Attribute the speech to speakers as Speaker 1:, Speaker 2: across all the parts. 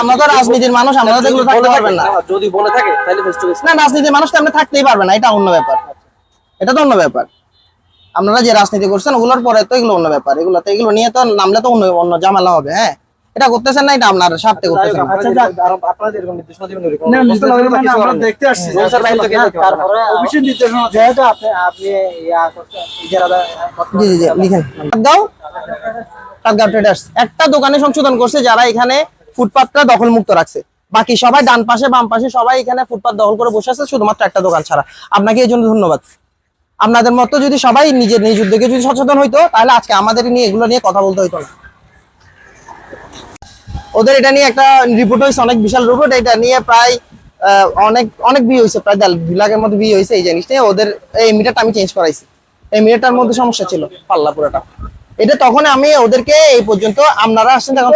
Speaker 1: আমরা তো রাজনীতির মানুষ আমরা তো এগুলো থাকতে পারবেন না।
Speaker 2: যদি বলে থাকে তাহলে ফেস টু ফেস
Speaker 1: না রাজনীতির মানুষ তো আপনি থাকতেই পারবেন না এটা অন্য ব্যাপার। এটা তো অন্য ব্যাপার। আপনারা যে রাজনীতি করছেন ওগুলোর পরে তো এগুলো অন্য ব্যাপার। এগুলো তো এগুলো নিয়ে তো নামলে তো অন্য অন্য ঝামেলা হবে হ্যাঁ? এটা করতেছেন না এটা আপনার স্বার্থে করতেছেন।
Speaker 3: আমরা
Speaker 1: জি জি জি লিখেন। একটা দোকানে সংশোধন করছে যারা এখানে ফুটপাতটা দখল মুক্ত রাখছে। বাকি সবাই ডান পাশে, বাম পাশে সবাই এখানে ফুটপাত দখল করে বসে আছে, শুধুমাত্র একটা দোকান ছাড়া। আপনাকে এই জন্য ধন্যবাদ। আপনাদের মতো যদি সবাই নিজের নিজ উদ্যোগে যদি সচেতন হইতো, তাহলে আজকে আমাদের নিয়ে এগুলো নিয়ে কথা বলতে হইতো না। ওদের এটা নিয়ে একটা রিপোর্ট হয়েছে অনেক বিশাল রিপোর্ট এটা নিয়ে প্রায় অনেক অনেক বিয়ে হয়েছে প্রায় দুই লাখের মধ্যে বিয়ে হয়েছে এই জিনিস নিয়ে ওদের, এই মিটারটা আমি চেঞ্জ করাইছি। এই মিটারটার মধ্যে সমস্যা ছিল পাল্লা পুরোটা এটা তখন আমি ওদেরকে এই পর্যন্ত আপনারা আসছেন তখন।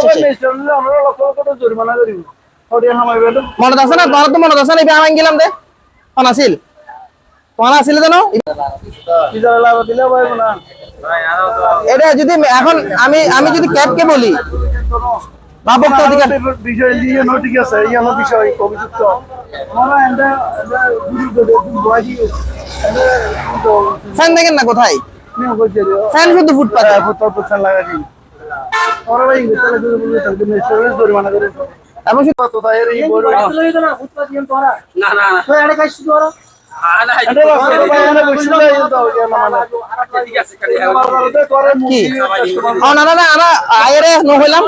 Speaker 1: মনে আছে না? তোমার তো মনে আছে না? আমি গেলাম দে।
Speaker 3: না।
Speaker 1: এটা যদি এখন আমি আমি যদি ক্যাবকে বলি বা ভোক্তা অধিকার
Speaker 3: বিষয় নিয়ে নো ঠিক আছে, এই হলো বিষয়, অভিযুক্ত। আমরা এটা- এটা
Speaker 1: দেখেন না কোথায়? ফ্যান শুধু ফুটপাতে।
Speaker 3: ফুটপাত ফুটপাত লাগাই দিই। ওরা ভাই তাহলে যদি বলবে, তাহলে মিস্টাররা জরিমানা করে।
Speaker 1: এবং শুধু
Speaker 3: তো তাই এই বড়-
Speaker 2: না না না। তো এটা কাজ
Speaker 3: মানে?
Speaker 1: আমরা আয়েরে ন হইলাম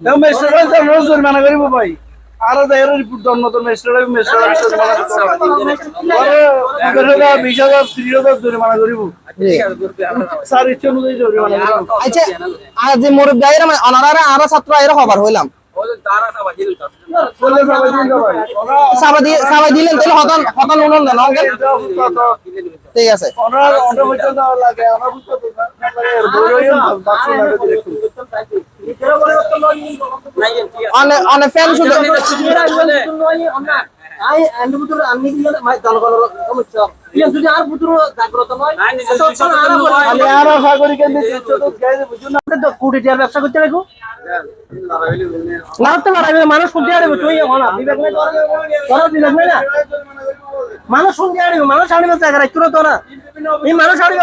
Speaker 3: দেখো মেস্টাররা তো জরিমানা করিব ভাই। আর দেহের রিপোর্ট মেস্টাররা জরিমানা করতে পরে বিশ হাজার ত্রিশ হাজার জরিমানা করিব স্যার ইচ্ছে অনুযায়ী জরিমানা
Speaker 1: আচ্ছা আর যে মোর গায়ের অনারা আরও ছাত্র আয়ের হবার হইলাম
Speaker 3: চলে যাবে দিন ভাই ওরা
Speaker 1: সাবা দিলেন তাহলে হতন হতন উনন দেন ঠিক আছে
Speaker 3: ওনার লাগে লাগে না।
Speaker 2: তো কোটি টিয়ার ব্যবসা করতে লাগো না তো মানুষ কোটি আড়বে তুই না মানুষ কোটি আড়বে মানুষ আড়বে জায়গা রাখতো না। এই মানুষ আড়বে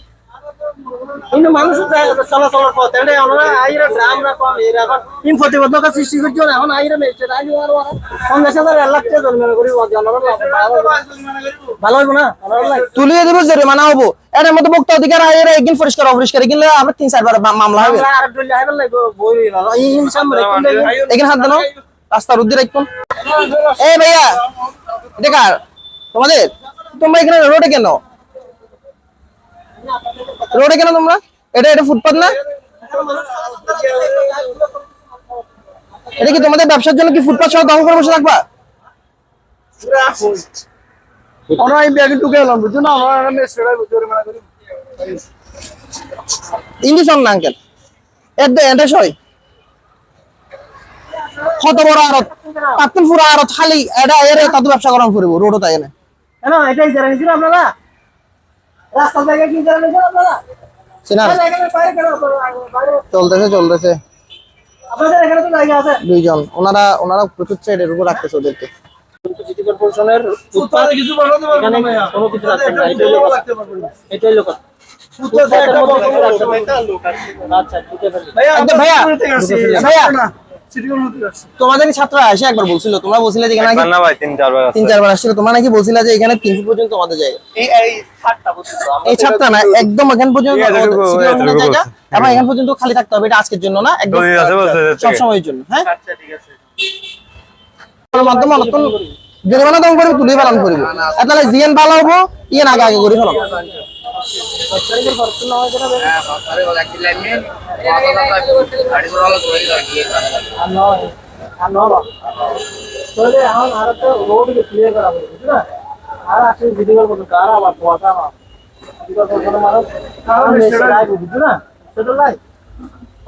Speaker 2: কিন্তু মানুষ চলাচলের পথ। এটা আমরা আইরা কম এরা এখন তিন সৃষ্টি করছে এখন আইরা মেয়েছে। আরও পঞ্চাশ হাজার এক লাখ টাকা জরিমানা করি ভালো হইব না।
Speaker 1: তুলিয়ে দিব জরিমানা হব। ভোক্তা অধিকার আয়েরা একদিন পরিষ্কার অপরিষ্কার কিনলে আমরা তিন চারবার মামলা হবে। এখানে হাত দেন রাস্তার উদ্দি রাখুন এই ভাইয়া দেখার তোমাদের তোমরা এখানে রোডে কেন? রোডে কেন তোমরা? এটা এটা ফুটপাত না? এটা কি তোমাদের ব্যবসার জন্য কি ফুটপাত সহ দখল করে বসে থাকবা?
Speaker 3: ওরা এই ব্যাগে ঢুকে এলাম বুঝুন না? আমরা মেস্টাররা জরিমানা করিব
Speaker 1: ইংলিশ না আঙ্কেল এর এটা সই। কত বড় আরত পাত্তুল পুরো আরত খালি এটা এর তাতে ব্যবসা করাম ফুরিব রোডও তাই না
Speaker 2: এটাই আপনারা। রাস্তার জায়গায় কি নিছিল আপনারা কেন
Speaker 1: চলতেছে চলতেছে।
Speaker 2: আপনাদের এখানে তো জায়গা আছে।
Speaker 1: দুইজন। ওনারা ওনারা প্রচুর ট্রেডের উপর রাখতেছে ওদেরকে।
Speaker 2: সিটি কর্পোরেশনের
Speaker 3: ফুটপাতে কিছু বাড়াতে পারবে না ভাইয়া।
Speaker 2: কোনো কিছু রাখছেন না এটাই লোক
Speaker 3: লাগতে পারবে না।
Speaker 2: এটাই লোক
Speaker 3: ফুটপাতে একটা বড় লোক
Speaker 2: আচ্ছা ঠিক আছে।
Speaker 3: ভাইয়া
Speaker 1: ভাইয়া,
Speaker 3: আমরা থেকে আসছি।
Speaker 1: ভাইয়া।
Speaker 3: না সিটি কর্পোরেশন থেকে আসছি
Speaker 1: তোমাদের ছাত্ররা এসে একবার বলছিল? তোমরা বলছিলে যে এখানে
Speaker 4: না ভাই তিন চারবার
Speaker 1: তিন চারবার আসছিল। তোমরা নাকি বলছিলে যে এখানে তিন পর্যন্ত আমাদের জায়গা।
Speaker 3: এই এই সাতটা বছর
Speaker 1: এই ছাত্রটা না একদম এখান পর্যন্ত আমাদের city government এর
Speaker 4: এতটুকু
Speaker 1: জায়গা। এবং এখান পর্যন্ত খালি থাকতে হবে এটা আজকের জন্য না একদম সব
Speaker 4: থেকে।
Speaker 1: সময়ের জন্য হ্যাঁ?
Speaker 3: আচ্ছা ঠিক আছে।
Speaker 1: মাধ্যমে নতুন জরিমানা দম করে তুলে পালন করিব। তাহলে জিএন ভালো হব ইয়ে আগে আগে করে ফেলাম
Speaker 2: আর তো হবে বুঝছ না আর আসলে ভিডিও করব কার আবার পোয়াটা আমার ভিডিও করব আসবে বুঝছ ছোট লাই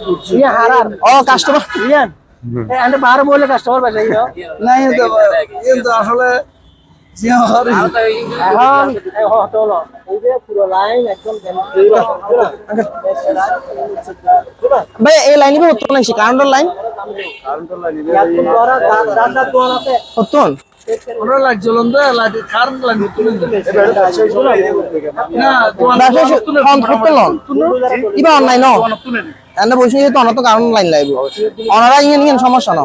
Speaker 4: করছে
Speaker 2: ইয়ে হারার।
Speaker 1: কাস্টমার
Speaker 2: ইয়ান এ বাহার বলে কাস্টমার বাজাই দাও
Speaker 3: আসলে
Speaker 4: তো এই
Speaker 2: এখন এই হটল এই যে পুরো লাইন একদম
Speaker 1: ভাই এই লাইনে উত্তর নাই কারেন্টের লাইন উত্তর নন কিবা অনলাইন ন এনে বলছি যে অনত কারণ লাইন লাইব অনারা ইয়ে নিয়ে সমস্যা ন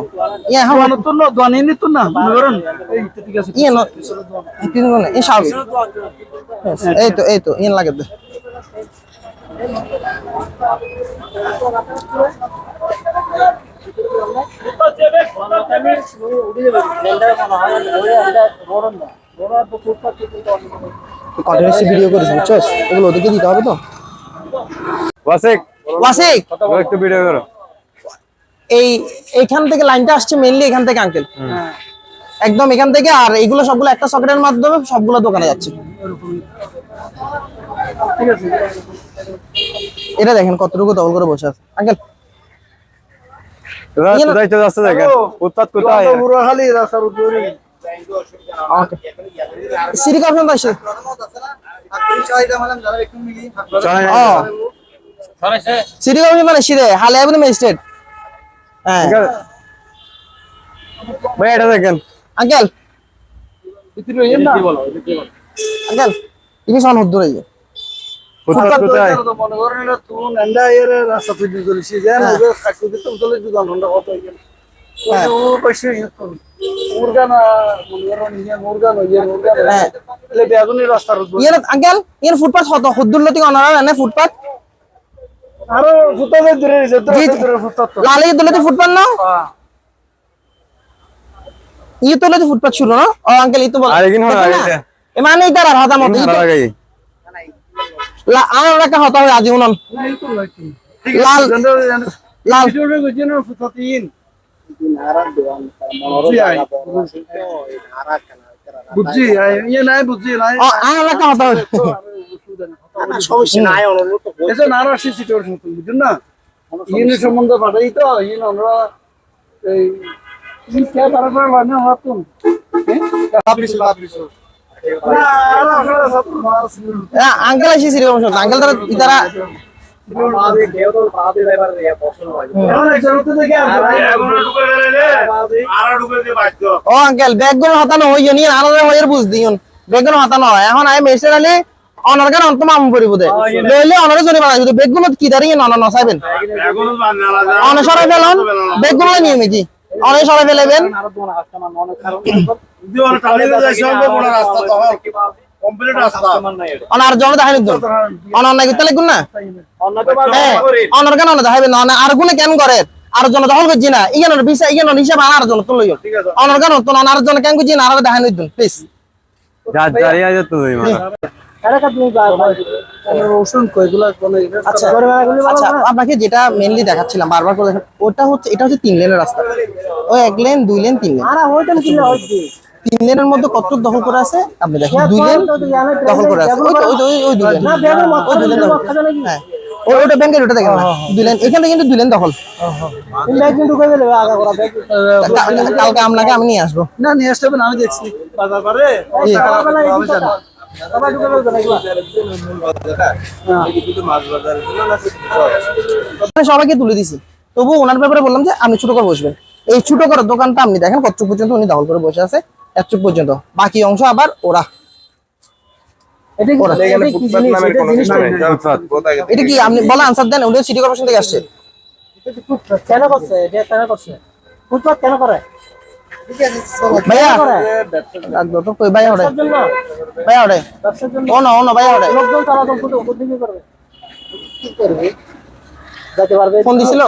Speaker 1: ইয়ে এখন
Speaker 3: দোয়ানো তো না দোয়ানি নি তো না মনে করেন? এই তো ঠিক আছে।
Speaker 1: ইয়ে ন তিন জন এই স্বাভাবিক এই তো এই তো ইয়ে লাগে দে কন্টিনিউসলি ভিডিও করিস বুঝছস? এগুলো ওদেরকে দিতে হবে তো।
Speaker 5: ওয়াসিক
Speaker 1: ওয়াসিক!
Speaker 5: একটু ভিডিও করো।
Speaker 1: এই এইখান থেকে লাইনটা আসছে মেইনলি এখান থেকে আঙ্কেল একদম এখান থেকে আর এগুলো সবগুলো একটা সকেটের মাধ্যমে সবগুলো দোকানে যাচ্ছে। এটা দেখেন কতটুকু দখল করে বসে আছে। আঙ্কেল
Speaker 5: তোরা
Speaker 1: ইয়ে না-
Speaker 5: কোথায় চলে আসছে দেখেন উৎপাত কোথায়?
Speaker 1: সিটি কর্পোরেশন মানে হালে ম্যাজিস্ট্রেট হ্যাঁ।
Speaker 5: ভাই এটা দেখেন।
Speaker 1: আঙ্কেল। আঙ্কেল ইনি সন হুদ্দুর এই ফুটপাথ অনারা ফুটপাথ
Speaker 3: আরও দূরে দূরে
Speaker 1: ফুটপাথ না ইয়ে তো। ফুটপাথ শুরু না? ও আঙ্কেল ই তো বল মানে হতা মত আমার একটা হতা হয়ে আজি উনন লাল লাল।
Speaker 3: ইন বুঝছি ইয়ে নাই বুঝছি নাই।
Speaker 1: আমার একটা হতা হয়ে
Speaker 2: সমস্যা নাই অনুরোধ
Speaker 3: এসে নারা সিচুয়েশন বুঝুন না? ইউনি সম্বন্ধে পাঠাই তো ইন আমরা এই কে পারা পারা হাতুন
Speaker 1: আঙ্কেল আসি আঙ্কেল তারা ইতারা ও আঙ্কেল ব্যাগগুলো হতানো হইও নি আলাদা হইয়ের বুঝ দিও ব্যাগগুলো হয়। এখন মেসেজ আলি অনার গান অন্ত মামু পরিব দে। লইলে অনারে জনি বানাই যদি ব্যাগগুলো কি দাঁড়িয়ে নন নসাইবেন? অনে সরাই ফেলন। ব্যাগ নিয়ে মেজি অনে সরাই ফেলেবেন অনার জন দেখাই দিন অনার নাই করতে লাগুন না? অনার গান অনার দেখাইবেন না? আর গুনে কেন করে? আর জন দখল করছি না ইগানোর বিষয় ইগানোর হিসাব আনার জন্য লইও অনার গান তো অনার জন কেন করছি না আর দেখাই দিন প্লিজ
Speaker 5: যা মানে
Speaker 3: কোনে
Speaker 1: আচ্ছা আচ্ছা আপনাকে যেটা মেইনলি দেখাচ্ছিলাম বারবার করে দেখেন ওটা হচ্ছে এটা হচ্ছে তিন লেনের রাস্তা। ওই এক লেন দুই লেন তিন লেন।
Speaker 2: আরা কি
Speaker 1: তিন লেনের মধ্যে কত দখল করে আছে? আপনি দেখেন দুই লেন দখল করে আছে। ওই ওই ওই- ওই দুই লেন।
Speaker 2: না মত
Speaker 1: দুই লেন। হ্যাঁ। ওটা ব্যাংকের ওটা দেখেন না দুই লেন এখানে কিন্তু দুই লেন দখল। কা- কালকে আপনাকে আমি নিয়ে আসব।
Speaker 3: না নিয়ে আসতে হবে না, আমি দেখছি। বাজার
Speaker 1: আমি সবাইকে তুলে দিছি। তবু ওনার ব্যাপারে বললাম যে আপনি ছোট করে বসবেন। এই ছোট করে দোকানটা আপনি দেখেন কত পর্যন্ত উনি দখল করে বসে আছে এতটুক পর্যন্ত। বাকি অংশ আবার ওরা
Speaker 2: এটা কি এটা
Speaker 1: আপনি বলে আনসার দেন উনি সিটি কর্পোরেশন থেকে আসছে।
Speaker 2: কেন করছে? কেন করছে? ফুটপাত কেন করে?
Speaker 1: ভাইয়া ডাক তো কই ভাইয়া ওরে ভাইয়া ওরে ও না ও না ভাইয়া ওরে
Speaker 2: লোকজন চলাচল করতে উপর দিকে করবে। কি করবে?
Speaker 1: ফোন দিছিল?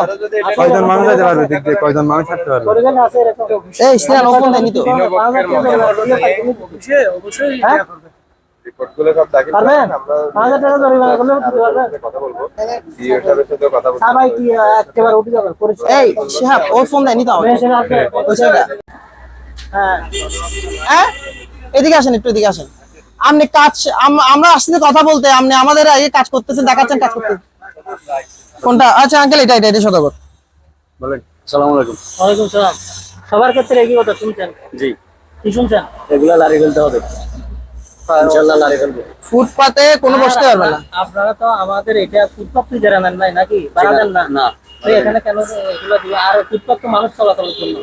Speaker 5: কয়জন মানুষ যেতে পারবে? দিক দিয়ে কয়জন মানুষ থাকতে পারবে?
Speaker 1: এই সিনান ও ফোন দেয়নি তো।
Speaker 3: অবশ্যই
Speaker 1: এই শিহাব ও ফোন দেয়নি তো
Speaker 2: হ্যাঁ?
Speaker 1: হ্যাঁ এদিকে আসেন একটু এদিকে আসেন। আপনি কাজ আমরা আসছি কথা বলতে আপনি আমাদের আগে কাজ করতেছেন দেখাচ্ছেন কাজ করতে। কোনটা? আচ্ছা আঙ্কেল এটা এটা এটা সদাগর
Speaker 5: বলেন
Speaker 3: সালাম আলাইকুম।
Speaker 2: ওয়ালাইকুম সালাম। সবার ক্ষেত্রে একই কথা শুনছেন?
Speaker 3: জি।
Speaker 2: কি শুনছেন?
Speaker 3: এগুলা লারি ফেলতে হবে। ইনশাআল্লাহ লারি ফেলব।
Speaker 1: ফুটপাতে কোনো বসতে পারবে না।
Speaker 2: আপনারা তো আমাদের এটা ফুটপাথ যারা নেন নাই নাকি? দেন না
Speaker 3: না।
Speaker 2: এখানে কেন এগুলো দিবে? আর ফুটপাথ তো মানুষ চলাচলের জন্য।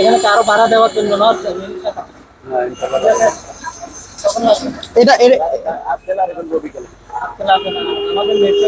Speaker 2: এখানে কারও ভাড়া দেওয়ার জন্য না
Speaker 1: এটা এটা
Speaker 2: আমাদের মেট্রো